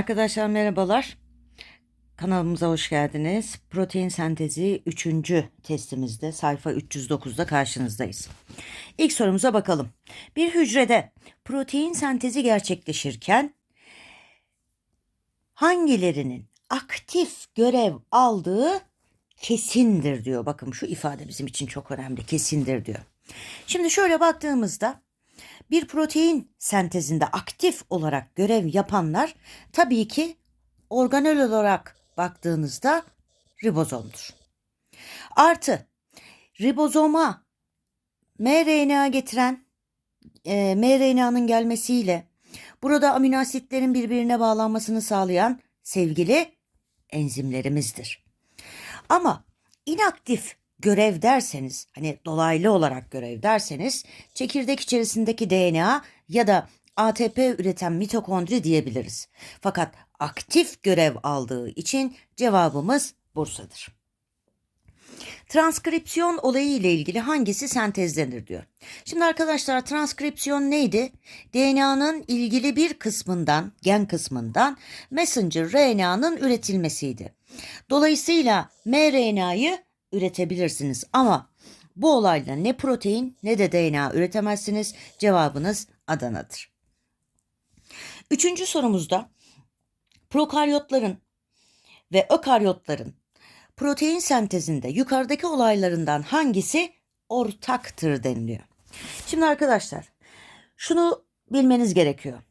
Arkadaşlar merhabalar. Kanalımıza hoş geldiniz. Protein sentezi 3. testimizde sayfa 309'da karşınızdayız. İlk sorumuza bakalım. Bir hücrede protein sentezi gerçekleşirken hangilerinin aktif görev aldığı kesindir diyor. Bakın şu ifade bizim için çok önemli. Kesindir diyor. Şimdi şöyle baktığımızda bir protein sentezinde aktif olarak görev yapanlar tabii ki organel olarak baktığınızda ribozomdur. Artı ribozoma mRNA getiren e, mRNA'nın gelmesiyle burada amino asitlerin birbirine bağlanmasını sağlayan sevgili enzimlerimizdir. Ama inaktif görev derseniz hani dolaylı olarak görev derseniz çekirdek içerisindeki DNA ya da ATP üreten mitokondri diyebiliriz. Fakat aktif görev aldığı için cevabımız Bursa'dır. Transkripsiyon olayı ile ilgili hangisi sentezlenir diyor. Şimdi arkadaşlar transkripsiyon neydi? DNA'nın ilgili bir kısmından, gen kısmından messenger RNA'nın üretilmesiydi. Dolayısıyla mRNA'yı üretebilirsiniz ama bu olayla ne protein ne de DNA üretemezsiniz. Cevabınız Adana'dır. Üçüncü sorumuzda prokaryotların ve ökaryotların protein sentezinde yukarıdaki olaylarından hangisi ortaktır deniliyor. Şimdi arkadaşlar şunu bilmeniz gerekiyor.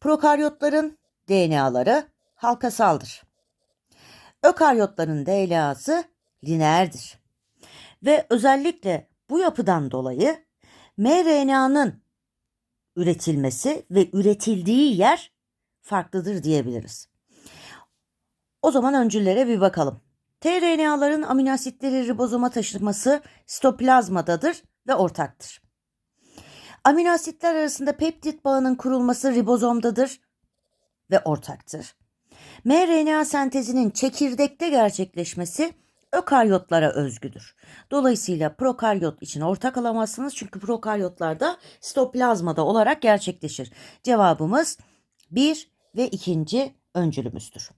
Prokaryotların DNA'ları halkasaldır. Ökaryotların DNA'sı lineerdir. Ve özellikle bu yapıdan dolayı mRNA'nın üretilmesi ve üretildiği yer farklıdır diyebiliriz. O zaman öncüllere bir bakalım. tRNA'ların amino asitleri ribozoma taşıması sitoplazmadadır ve ortaktır. Amino asitler arasında peptit bağının kurulması ribozomdadır ve ortaktır. mRNA sentezinin çekirdekte gerçekleşmesi ökaryotlara özgüdür. Dolayısıyla prokaryot için ortak alamazsınız çünkü prokaryotlarda sitoplazmada olarak gerçekleşir. Cevabımız 1 ve ikinci öncülümüzdür.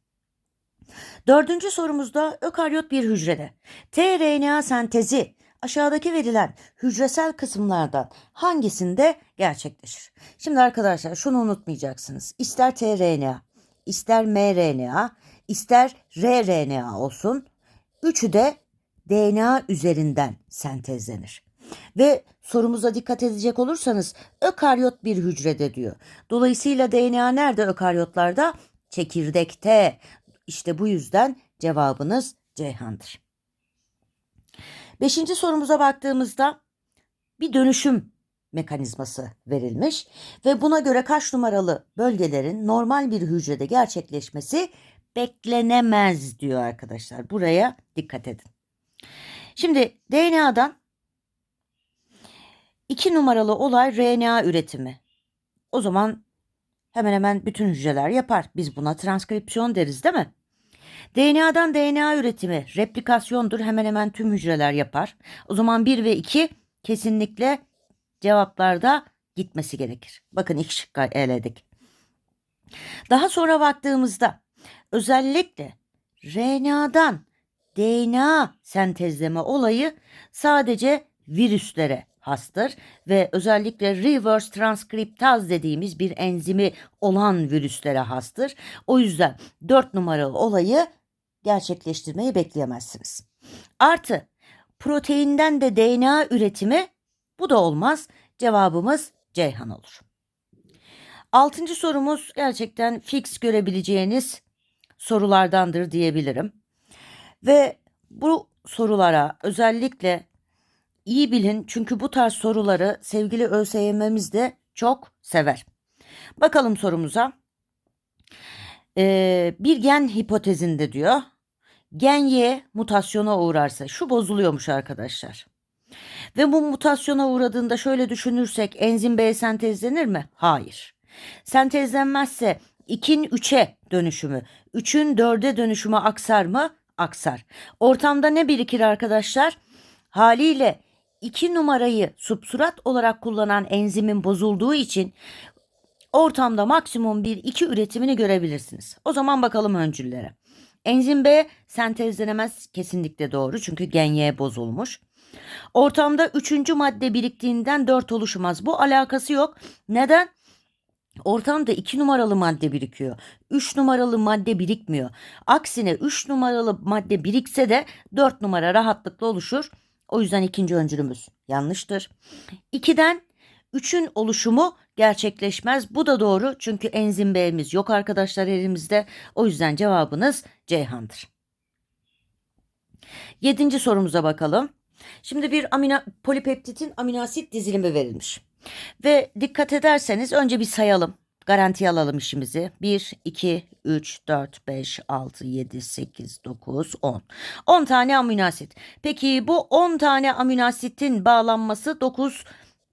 Dördüncü sorumuzda ökaryot bir hücrede tRNA sentezi aşağıdaki verilen hücresel kısımlardan hangisinde gerçekleşir? Şimdi arkadaşlar şunu unutmayacaksınız. İster tRNA, ister mRNA, ister rRNA olsun Üçü de DNA üzerinden sentezlenir. Ve sorumuza dikkat edecek olursanız ökaryot bir hücrede diyor. Dolayısıyla DNA nerede ökaryotlarda? Çekirdekte. İşte bu yüzden cevabınız Ceyhan'dır. Beşinci sorumuza baktığımızda bir dönüşüm mekanizması verilmiş ve buna göre kaç numaralı bölgelerin normal bir hücrede gerçekleşmesi beklenemez diyor arkadaşlar. Buraya dikkat edin. Şimdi DNA'dan iki numaralı olay RNA üretimi. O zaman hemen hemen bütün hücreler yapar. Biz buna transkripsiyon deriz değil mi? DNA'dan DNA üretimi replikasyondur. Hemen hemen tüm hücreler yapar. O zaman 1 ve 2 kesinlikle cevaplarda gitmesi gerekir. Bakın ilk şıkkı eledik. Daha sonra baktığımızda özellikle RNA'dan DNA sentezleme olayı sadece virüslere hastır ve özellikle reverse transkriptaz dediğimiz bir enzimi olan virüslere hastır. O yüzden 4 numaralı olayı gerçekleştirmeyi bekleyemezsiniz. Artı proteinden de DNA üretimi bu da olmaz. Cevabımız Ceyhan olur. Altıncı sorumuz gerçekten fix görebileceğiniz sorulardandır diyebilirim. Ve bu sorulara özellikle iyi bilin çünkü bu tarz soruları sevgili ÖSYM'miz de çok sever. Bakalım sorumuza. Ee, bir gen hipotezinde diyor. Gen Y mutasyona uğrarsa şu bozuluyormuş arkadaşlar. Ve bu mutasyona uğradığında şöyle düşünürsek enzim B sentezlenir mi? Hayır. Sentezlenmezse 2'nin 3'e dönüşümü, 3'ün 4'e dönüşümü aksar mı? Aksar. Ortamda ne birikir arkadaşlar? Haliyle 2 numarayı subsurat olarak kullanan enzimin bozulduğu için ortamda maksimum bir iki üretimini görebilirsiniz. O zaman bakalım öncüllere. Enzim B sentezlenemez kesinlikle doğru çünkü gen Y bozulmuş. Ortamda üçüncü madde biriktiğinden dört oluşmaz. Bu alakası yok. Neden? Ortamda 2 numaralı madde birikiyor. 3 numaralı madde birikmiyor. Aksine 3 numaralı madde birikse de 4 numara rahatlıkla oluşur. O yüzden ikinci öncülümüz yanlıştır. 2'den 3'ün oluşumu gerçekleşmez. Bu da doğru çünkü enzim B'miz yok arkadaşlar elimizde. O yüzden cevabınız Ceyhan'dır. Yedinci sorumuza bakalım. Şimdi bir amino, polipeptitin aminoasit dizilimi verilmiş. Ve dikkat ederseniz önce bir sayalım. Garantiye alalım işimizi. 1, 2, 3, 4, 5, 6, 7, 8, 9, 10. 10 tane aminoasit. Peki bu 10 tane aminoasitin bağlanması 9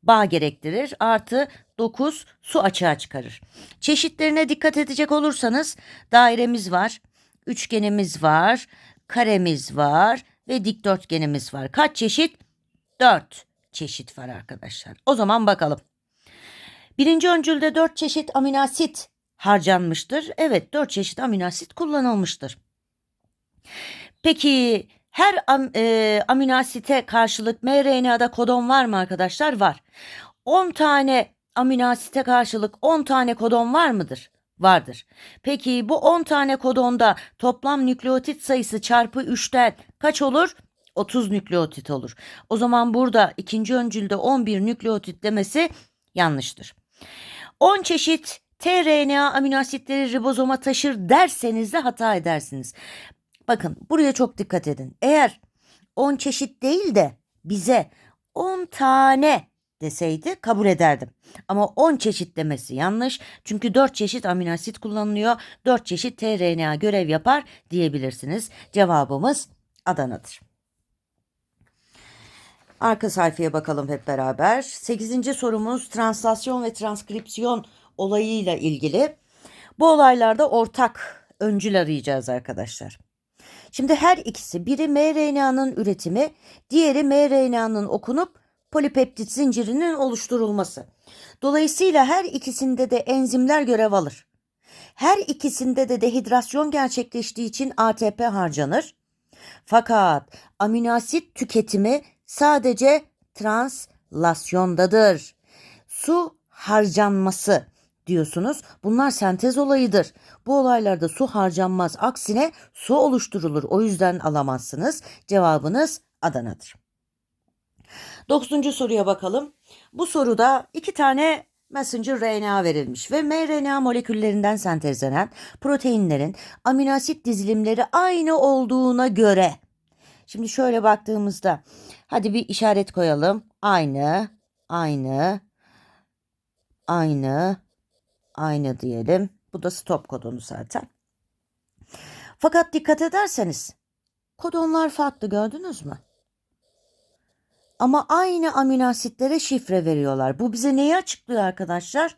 bağ gerektirir. Artı 9 su açığa çıkarır. Çeşitlerine dikkat edecek olursanız dairemiz var, üçgenimiz var, karemiz var ve dikdörtgenimiz var. Kaç çeşit? 4 çeşit var arkadaşlar. O zaman bakalım. Birinci öncülde 4 çeşit aminoasit harcanmıştır. Evet 4 çeşit aminoasit kullanılmıştır. Peki her am, e, aminoasite karşılık mRNA'da kodon var mı arkadaşlar? Var. 10 tane aminoasite karşılık 10 tane kodon var mıdır? Vardır. Peki bu 10 tane kodonda toplam nükleotit sayısı çarpı 3'ten kaç olur? 30 nükleotit olur. O zaman burada ikinci öncülde 11 nükleotit demesi yanlıştır. 10 çeşit tRNA aminoasitleri ribozoma taşır derseniz de hata edersiniz. Bakın buraya çok dikkat edin. Eğer 10 çeşit değil de bize 10 tane deseydi kabul ederdim. Ama 10 çeşit demesi yanlış. Çünkü 4 çeşit aminoasit kullanılıyor. 4 çeşit tRNA görev yapar diyebilirsiniz. Cevabımız Adana'dır. Arka sayfaya bakalım hep beraber. 8. sorumuz translasyon ve transkripsiyon olayıyla ilgili. Bu olaylarda ortak öncül arayacağız arkadaşlar. Şimdi her ikisi biri mRNA'nın üretimi, diğeri mRNA'nın okunup polipeptit zincirinin oluşturulması. Dolayısıyla her ikisinde de enzimler görev alır. Her ikisinde de dehidrasyon gerçekleştiği için ATP harcanır. Fakat aminoasit tüketimi sadece translasyondadır. Su harcanması diyorsunuz. Bunlar sentez olayıdır. Bu olaylarda su harcanmaz. Aksine su oluşturulur. O yüzden alamazsınız. Cevabınız Adana'dır. Dokuzuncu soruya bakalım. Bu soruda iki tane messenger RNA verilmiş ve mRNA moleküllerinden sentezlenen proteinlerin aminoasit dizilimleri aynı olduğuna göre Şimdi şöyle baktığımızda hadi bir işaret koyalım. Aynı, aynı, aynı, aynı diyelim. Bu da stop kodonu zaten. Fakat dikkat ederseniz kodonlar farklı gördünüz mü? Ama aynı amino asitlere şifre veriyorlar. Bu bize neyi açıklıyor arkadaşlar?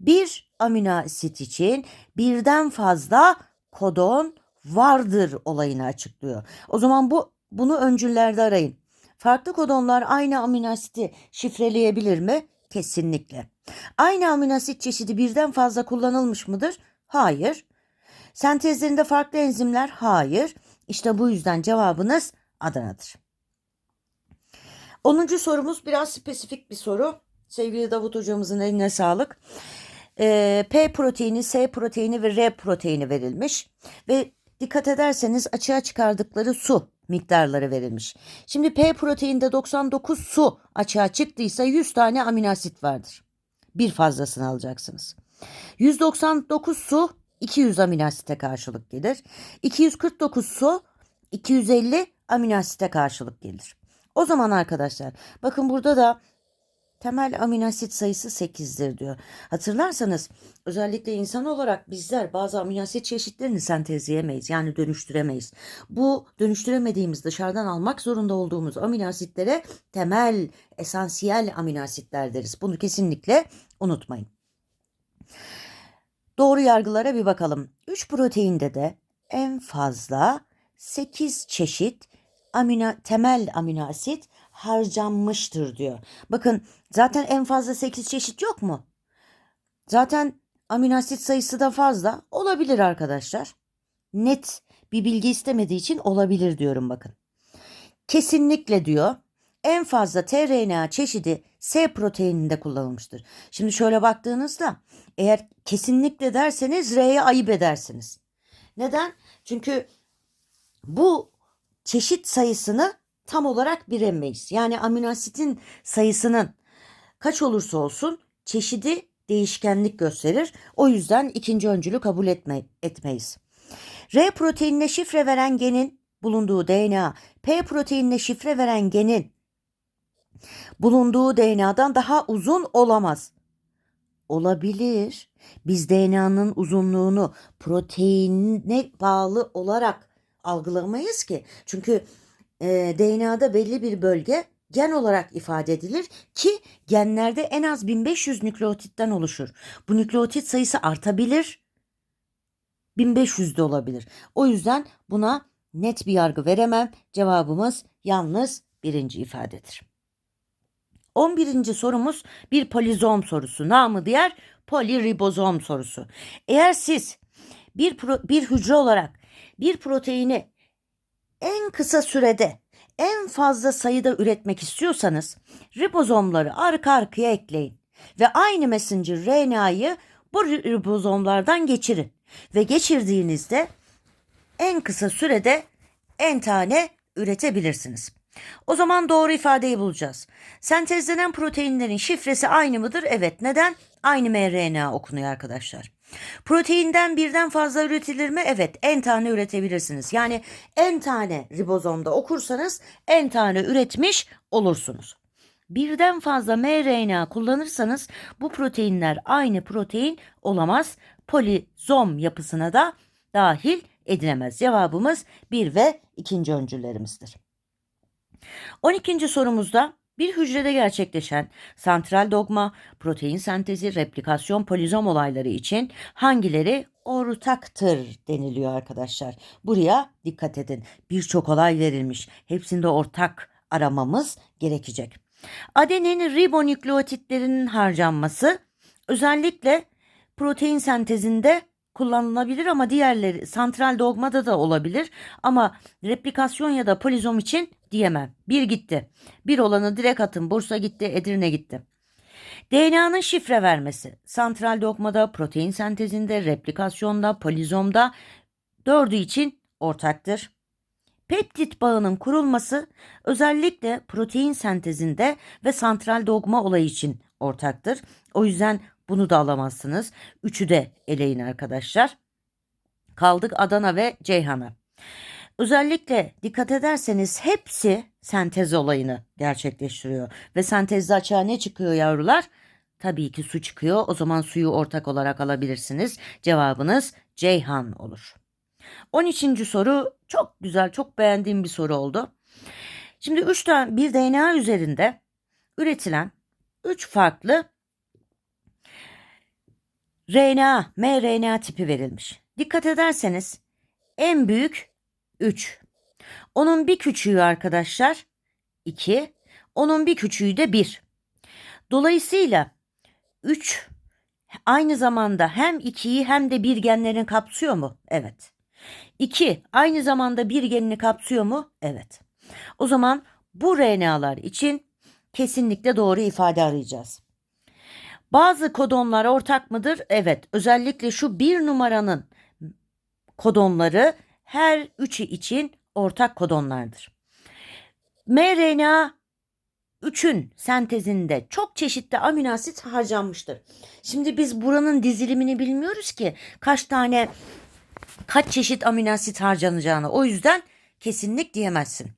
Bir amino asit için birden fazla kodon vardır olayını açıklıyor. O zaman bu bunu öncüllerde arayın. Farklı kodonlar aynı amino asiti şifreleyebilir mi? Kesinlikle. Aynı amino asit çeşidi birden fazla kullanılmış mıdır? Hayır. Sentezlerinde farklı enzimler? Hayır. İşte bu yüzden cevabınız Adana'dır. 10. sorumuz biraz spesifik bir soru. Sevgili Davut hocamızın eline sağlık. Ee, P proteini, S proteini ve R proteini verilmiş. Ve dikkat ederseniz açığa çıkardıkları su miktarları verilmiş. Şimdi P proteinde 99 su açığa çıktıysa 100 tane amino asit vardır. Bir fazlasını alacaksınız. 199 su 200 amino asite karşılık gelir. 249 su 250 amino asite karşılık gelir. O zaman arkadaşlar bakın burada da temel aminoasit sayısı 8'dir diyor. Hatırlarsanız özellikle insan olarak bizler bazı aminoasit çeşitlerini sentezleyemeyiz. Yani dönüştüremeyiz. Bu dönüştüremediğimiz dışarıdan almak zorunda olduğumuz aminoasitlere temel esansiyel aminoasitler deriz. Bunu kesinlikle unutmayın. Doğru yargılara bir bakalım. 3 proteinde de en fazla 8 çeşit amino, temel amino asit harcanmıştır diyor. Bakın zaten en fazla 8 çeşit yok mu? Zaten amino asit sayısı da fazla. Olabilir arkadaşlar. Net bir bilgi istemediği için olabilir diyorum bakın. Kesinlikle diyor. En fazla tRNA çeşidi S proteininde kullanılmıştır. Şimdi şöyle baktığınızda eğer kesinlikle derseniz R'ye ayıp edersiniz. Neden? Çünkü bu çeşit sayısını tam olarak bilemeyiz. Yani amino asitin sayısının kaç olursa olsun çeşidi değişkenlik gösterir. O yüzden ikinci öncülü kabul etme, etmeyiz. R proteinine şifre veren genin bulunduğu DNA, P proteinine şifre veren genin bulunduğu DNA'dan daha uzun olamaz. Olabilir. Biz DNA'nın uzunluğunu proteine bağlı olarak algılamayız ki. Çünkü e, DNA'da belli bir bölge gen olarak ifade edilir ki genlerde en az 1500 nükleotitten oluşur. Bu nükleotit sayısı artabilir. 1500 de olabilir. O yüzden buna net bir yargı veremem. Cevabımız yalnız birinci ifadedir. 11. sorumuz bir polizom sorusu. Namı diğer poliribozom sorusu. Eğer siz bir, pro- bir hücre olarak bir proteini en kısa sürede en fazla sayıda üretmek istiyorsanız ribozomları arka arkaya ekleyin ve aynı messenger RNA'yı bu ribozomlardan geçirin ve geçirdiğinizde en kısa sürede en tane üretebilirsiniz. O zaman doğru ifadeyi bulacağız. Sentezlenen proteinlerin şifresi aynı mıdır? Evet. Neden? Aynı mRNA okunuyor arkadaşlar. Proteinden birden fazla üretilir mi? Evet. En tane üretebilirsiniz. Yani en tane ribozomda okursanız en tane üretmiş olursunuz. Birden fazla mRNA kullanırsanız bu proteinler aynı protein olamaz. Polizom yapısına da dahil edilemez. Cevabımız 1 ve ikinci öncüllerimizdir. 12. sorumuzda bir hücrede gerçekleşen santral dogma, protein sentezi, replikasyon, polizom olayları için hangileri ortaktır deniliyor arkadaşlar. Buraya dikkat edin. Birçok olay verilmiş. Hepsinde ortak aramamız gerekecek. Adenin ribonükleotitlerinin harcanması özellikle protein sentezinde kullanılabilir ama diğerleri santral dogmada da olabilir ama replikasyon ya da polizom için diyemem. Bir gitti. Bir olanı direkt atın. Bursa gitti, Edirne gitti. DNA'nın şifre vermesi. Santral dogmada, protein sentezinde, replikasyonda, polizomda dördü için ortaktır. Peptit bağının kurulması özellikle protein sentezinde ve santral dogma olayı için ortaktır. O yüzden bunu da alamazsınız. Üçü de eleyin arkadaşlar. Kaldık Adana ve Ceyhan'a. Özellikle dikkat ederseniz hepsi sentez olayını gerçekleştiriyor. Ve sentezde açığa ne çıkıyor yavrular? Tabii ki su çıkıyor. O zaman suyu ortak olarak alabilirsiniz. Cevabınız Ceyhan olur. 13. soru çok güzel, çok beğendiğim bir soru oldu. Şimdi 3 tane bir DNA üzerinde üretilen 3 farklı RNA, mRNA tipi verilmiş. Dikkat ederseniz en büyük 3. Onun bir küçüğü arkadaşlar 2. Onun bir küçüğü de 1. Dolayısıyla 3 aynı zamanda hem 2'yi hem de bir genlerini kapsıyor mu? Evet. 2 aynı zamanda bir genini kapsıyor mu? Evet. O zaman bu RNA'lar için kesinlikle doğru ifade arayacağız. Bazı kodonlar ortak mıdır? Evet. Özellikle şu bir numaranın kodonları her üçü için ortak kodonlardır. mRNA 3'ün sentezinde çok çeşitli amino asit harcanmıştır. Şimdi biz buranın dizilimini bilmiyoruz ki kaç tane kaç çeşit amino asit harcanacağını. O yüzden kesinlik diyemezsin.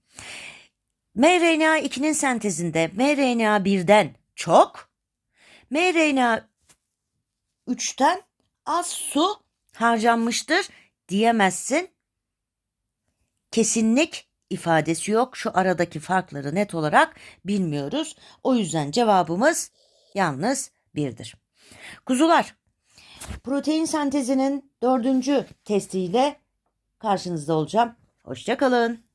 mRNA 2'nin sentezinde mRNA 1'den çok, mRNA 3'ten az su harcanmıştır diyemezsin. Kesinlik ifadesi yok. Şu aradaki farkları net olarak bilmiyoruz. O yüzden cevabımız yalnız birdir. Kuzular, protein sentezinin dördüncü testiyle karşınızda olacağım. Hoşçakalın.